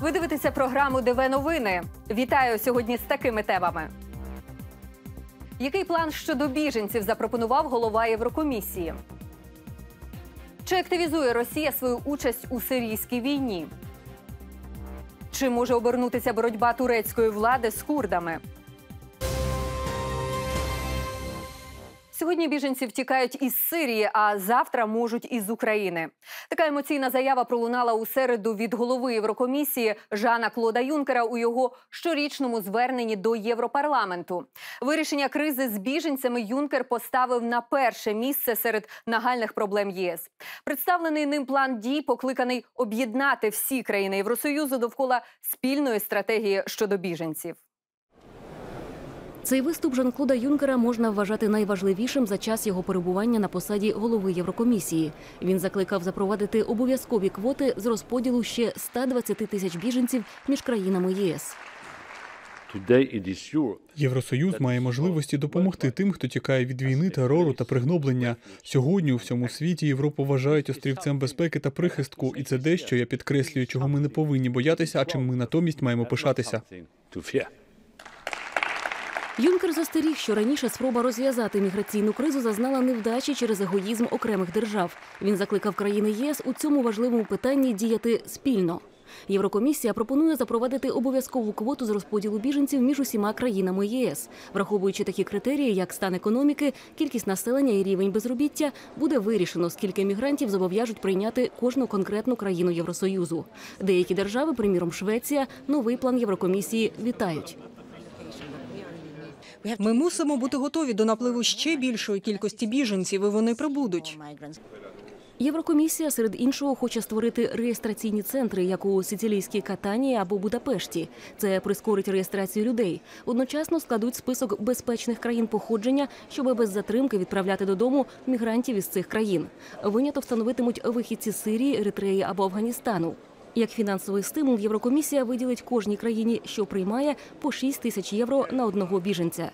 Ви дивитеся програму ДВ Новини. Вітаю сьогодні з такими темами. Який план щодо біженців запропонував голова Єврокомісії? Чи активізує Росія свою участь у сирійській війні? Чи може обернутися боротьба турецької влади з курдами? Сьогодні біженці втікають із Сирії, а завтра можуть із України. Така емоційна заява пролунала у середу від голови Єврокомісії Жана Клода Юнкера у його щорічному зверненні до Європарламенту. Вирішення кризи з біженцями Юнкер поставив на перше місце серед нагальних проблем ЄС. Представлений ним план дій покликаний об'єднати всі країни Євросоюзу довкола спільної стратегії щодо біженців. Цей виступ Жан-Клода Юнкера можна вважати найважливішим за час його перебування на посаді голови Єврокомісії. Він закликав запровадити обов'язкові квоти з розподілу ще 120 тисяч біженців між країнами ЄС. Євросоюз має можливості допомогти тим, хто тікає від війни, терору та пригноблення. Сьогодні у всьому світі Європу вважають острівцем безпеки та прихистку, і це дещо я підкреслюю, чого ми не повинні боятися, а чим ми натомість маємо пишатися. Юнкер застеріг, що раніше спроба розв'язати міграційну кризу зазнала невдачі через егоїзм окремих держав. Він закликав країни ЄС у цьому важливому питанні діяти спільно. Єврокомісія пропонує запровадити обов'язкову квоту з розподілу біженців між усіма країнами єС, враховуючи такі критерії, як стан економіки, кількість населення і рівень безробіття, буде вирішено, скільки мігрантів зобов'яжуть прийняти кожну конкретну країну Євросоюзу. Деякі держави, приміром Швеція, новий план Єврокомісії вітають. Ми мусимо бути готові до напливу ще більшої кількості біженців, і вони прибудуть. Єврокомісія серед іншого хоче створити реєстраційні центри, як у Сицилійській Катанії або Будапешті. Це прискорить реєстрацію людей. Одночасно складуть список безпечних країн походження, щоб без затримки відправляти додому мігрантів із цих країн. Виняток встановитимуть вихідці Сирії, Еритреї або Афганістану. Як фінансовий стимул, Єврокомісія виділить кожній країні, що приймає, по 6 тисяч євро на одного біженця.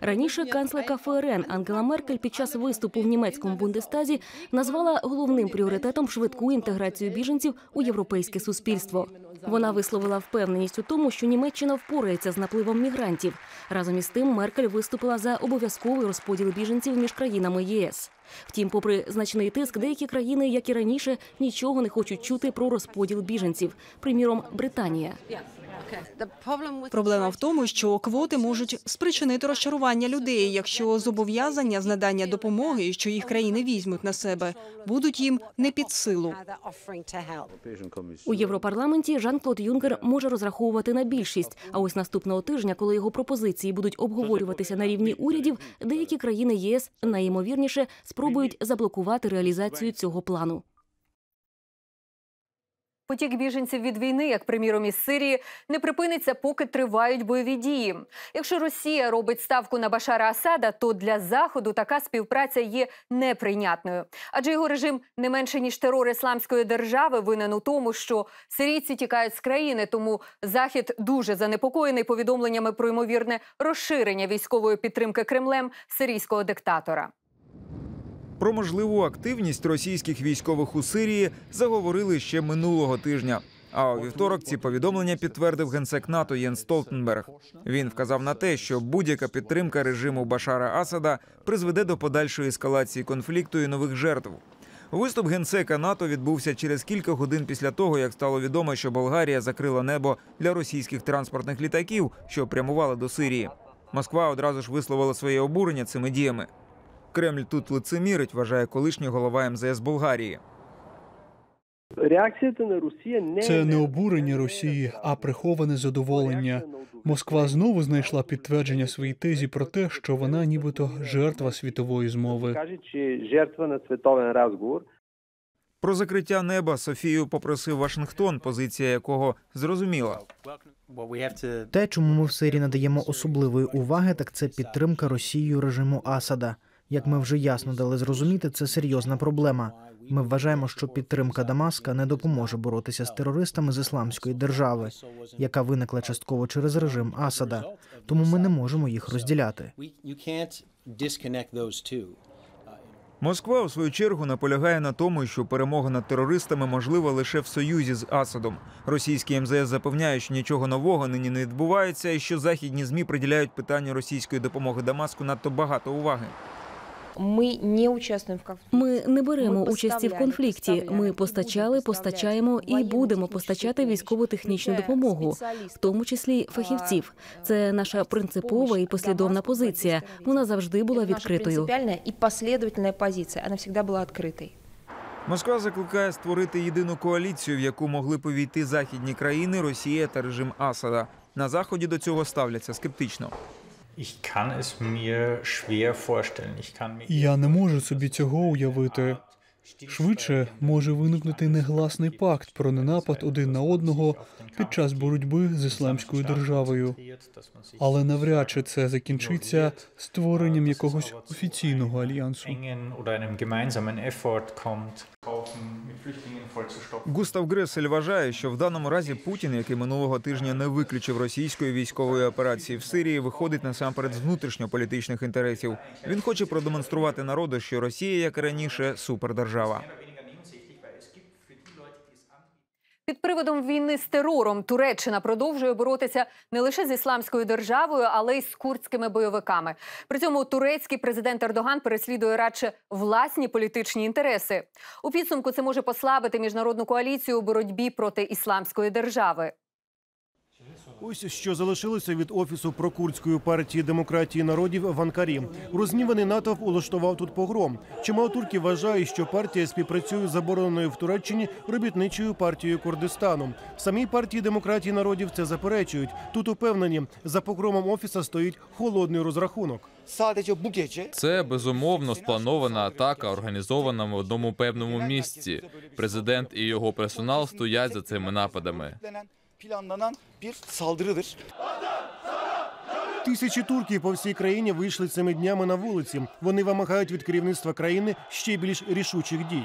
Раніше канцлерка ФРН Ангела Меркель під час виступу в німецькому бундестазі назвала головним пріоритетом швидку інтеграцію біженців у європейське суспільство. Вона висловила впевненість у тому, що Німеччина впорається з напливом мігрантів. Разом із тим, Меркель виступила за обов'язковий розподіл біженців між країнами ЄС. Втім, попри значний тиск, деякі країни, як і раніше, нічого не хочуть чути про розподіл біженців. Приміром, Британія. Проблема в тому, що квоти можуть спричинити розчарування людей, якщо зобов'язання з надання допомоги, що їх країни візьмуть на себе, будуть їм не під силу. У Європарламенті Жан-Клод Юнкер може розраховувати на більшість. А ось наступного тижня, коли його пропозиції будуть обговорюватися на рівні урядів, деякі країни ЄС найімовірніше спробують заблокувати реалізацію цього плану. Потік біженців від війни, як приміром із Сирії, не припиниться, поки тривають бойові дії. Якщо Росія робить ставку на Башара Асада, то для заходу така співпраця є неприйнятною, адже його режим не менше ніж терор ісламської держави винен у тому, що сирійці тікають з країни. Тому захід дуже занепокоєний повідомленнями про ймовірне розширення військової підтримки Кремлем сирійського диктатора. Про можливу активність російських військових у Сирії заговорили ще минулого тижня. А у вівторок ці повідомлення підтвердив генсек НАТО Єн Столтенберг. Він вказав на те, що будь-яка підтримка режиму Башара Асада призведе до подальшої ескалації конфлікту і нових жертв. Виступ генсека НАТО відбувся через кілька годин після того, як стало відомо, що Болгарія закрила небо для російських транспортних літаків, що прямували до Сирії. Москва одразу ж висловила своє обурення цими діями. Кремль тут лицемірить, вважає колишній голова МЗС Болгарії. Реакція на Росія не Це не обурення Росії, а приховане задоволення. Москва знову знайшла підтвердження своїй тезі про те, що вона нібито жертва світової змови. каже, чи жертва на світовий розговор. Про закриття неба Софію попросив Вашингтон, позиція якого зрозуміла. Те, чому ми в Сирії надаємо особливої уваги, так це підтримка Росією режиму Асада. Як ми вже ясно дали зрозуміти, це серйозна проблема. Ми вважаємо, що підтримка Дамаска не допоможе боротися з терористами з ісламської держави, яка виникла частково через режим Асада. Тому ми не можемо їх розділяти. Москва у свою чергу наполягає на тому, що перемога над терористами можлива лише в союзі з Асадом. Російський МЗС запевняє, що нічого нового нині не відбувається, і що західні змі приділяють питанню російської допомоги Дамаску надто багато уваги. Мы не участвуем в конфликте. Ми не беремо Ми участі в поставляли, конфлікті. Ми поставляли, постачали, будемо постачаємо і поставляти будемо воєнну постачати технічну військово-технічну допомогу, допомогу, включая в тому числі фахівців. Це наша принципова і помощь послідовна Дамаску в борьбе с позиція. терроризмом. Вона завжди була Это наша відкритою. принципиальная и последовательная позиция. Она всегда была открытой. Москва закликає створити єдину коаліцію, в яку могли б увійти західні країни, Росія та режим Асада. На заході до цього ставляться скептично. Я не можу собі цього уявити. Швидше може виникнути негласний пакт про ненапад один на одного під час боротьби з ісламською державою. Але навряд чи це закінчиться створенням якогось офіційного альянсу. Густав Гресель вважає, що в даному разі Путін, який минулого тижня не виключив російської військової операції в Сирії, виходить насамперед з внутрішньополітичних інтересів. Він хоче продемонструвати народу, що Росія, як і раніше, супердержава. Під приводом війни з терором Туреччина продовжує боротися не лише з ісламською державою, але й з курдськими бойовиками. При цьому турецький президент Ердоган переслідує радше власні політичні інтереси. У підсумку це може послабити міжнародну коаліцію у боротьбі проти ісламської держави. Ось що залишилося від офісу прокурдської партії демократії народів в Анкарі. Розгніваний натовп улаштував тут погром. Чимало турків вважає, що партія співпрацює з забороненою в Туреччині робітничою партією Курдистану. В самій партії демократії народів це заперечують. Тут упевнені, за погромом офіса стоїть холодний розрахунок. Це безумовно спланована атака, організована в одному певному місці. Президент і його персонал стоять за цими нападами. Тисячі турків по всій країні вийшли цими днями на вулиці. Вони вимагають від керівництва країни ще більш рішучих дій.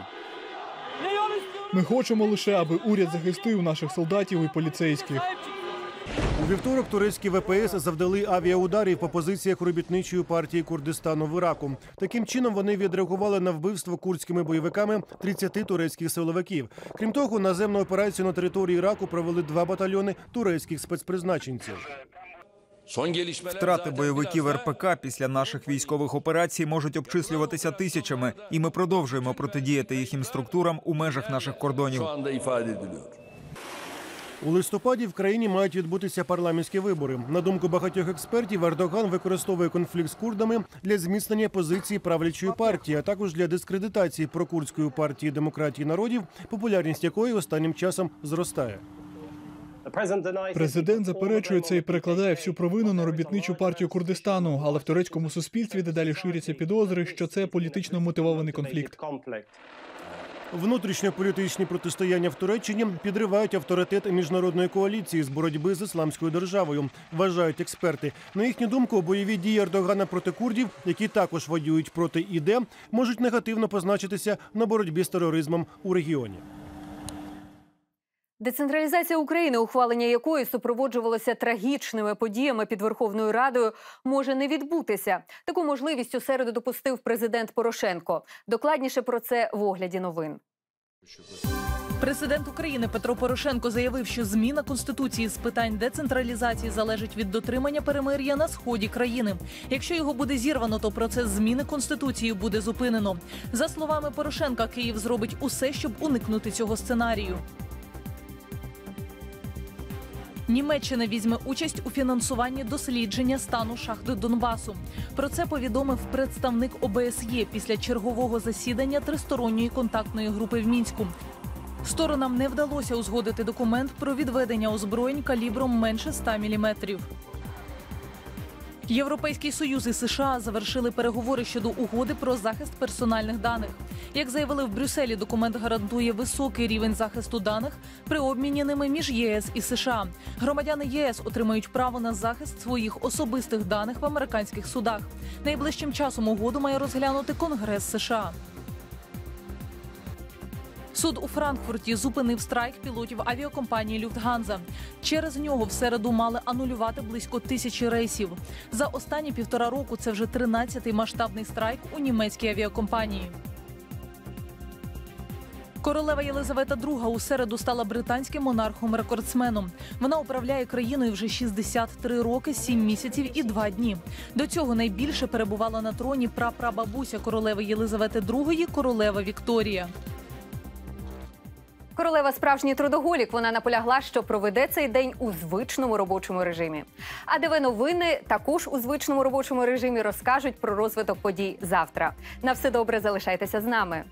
Ми хочемо лише, аби уряд захистив наших солдатів і поліцейських. У вівторок турецькі ВПС завдали авіаударів по позиціях робітничої партії Курдистану в Іраку. Таким чином вони відреагували на вбивство курдськими бойовиками 30 турецьких силовиків. Крім того, наземну операцію на території Іраку провели два батальйони турецьких спецпризначенців. Втрати бойовиків РПК після наших військових операцій можуть обчислюватися тисячами, і ми продовжуємо протидіяти їхнім структурам у межах наших кордонів. У листопаді в країні мають відбутися парламентські вибори. На думку багатьох експертів, Ердоган використовує конфлікт з курдами для зміцнення позиції правлячої партії, а також для дискредитації прокурдської партії демократії народів, популярність якої останнім часом зростає. Президент заперечує це і перекладає всю провину на робітничу партію Курдистану, але в турецькому суспільстві дедалі ширяться підозри, що це політично мотивований конфлікт. Внутрішньополітичні протистояння в Туреччині підривають авторитет міжнародної коаліції з боротьби з ісламською державою. Вважають експерти. На їхню думку, бойові дії Ердогана проти курдів, які також воюють проти ІД, можуть негативно позначитися на боротьбі з тероризмом у регіоні. Децентралізація України, ухвалення якої супроводжувалося трагічними подіями під Верховною Радою, може не відбутися. Таку можливість у середу допустив президент Порошенко. Докладніше про це в огляді новин. Президент України Петро Порошенко заявив, що зміна конституції з питань децентралізації залежить від дотримання перемир'я на сході країни. Якщо його буде зірвано, то процес зміни конституції буде зупинено. За словами Порошенка, Київ зробить усе, щоб уникнути цього сценарію. Німеччина візьме участь у фінансуванні дослідження стану шахти Донбасу. Про це повідомив представник ОБСЄ після чергового засідання тристоронньої контактної групи в мінську. Сторонам не вдалося узгодити документ про відведення озброєнь калібром менше 100 міліметрів. Європейський союз і США завершили переговори щодо угоди про захист персональних даних. Як заявили в Брюсселі, документ гарантує високий рівень захисту даних при обміні ними між ЄС і США. Громадяни ЄС отримають право на захист своїх особистих даних в американських судах. Найближчим часом угоду має розглянути Конгрес США. Суд у Франкфурті зупинив страйк пілотів авіакомпанії Люфтганза. Через нього в середу мали анулювати близько тисячі рейсів. За останні півтора року це вже 13-й масштабний страйк у німецькій авіакомпанії. Королева Єлизавета II у середу стала британським монархом-рекордсменом. Вона управляє країною вже 63 роки, 7 місяців і 2 дні. До цього найбільше перебувала на троні прапрабабуся королеви Єлизавети II, королева Вікторія. Королева справжній трудоголік. Вона наполягла, що проведе цей день у звичному робочому режимі. А ДВ новини також у звичному робочому режимі розкажуть про розвиток подій завтра. На все добре залишайтеся з нами.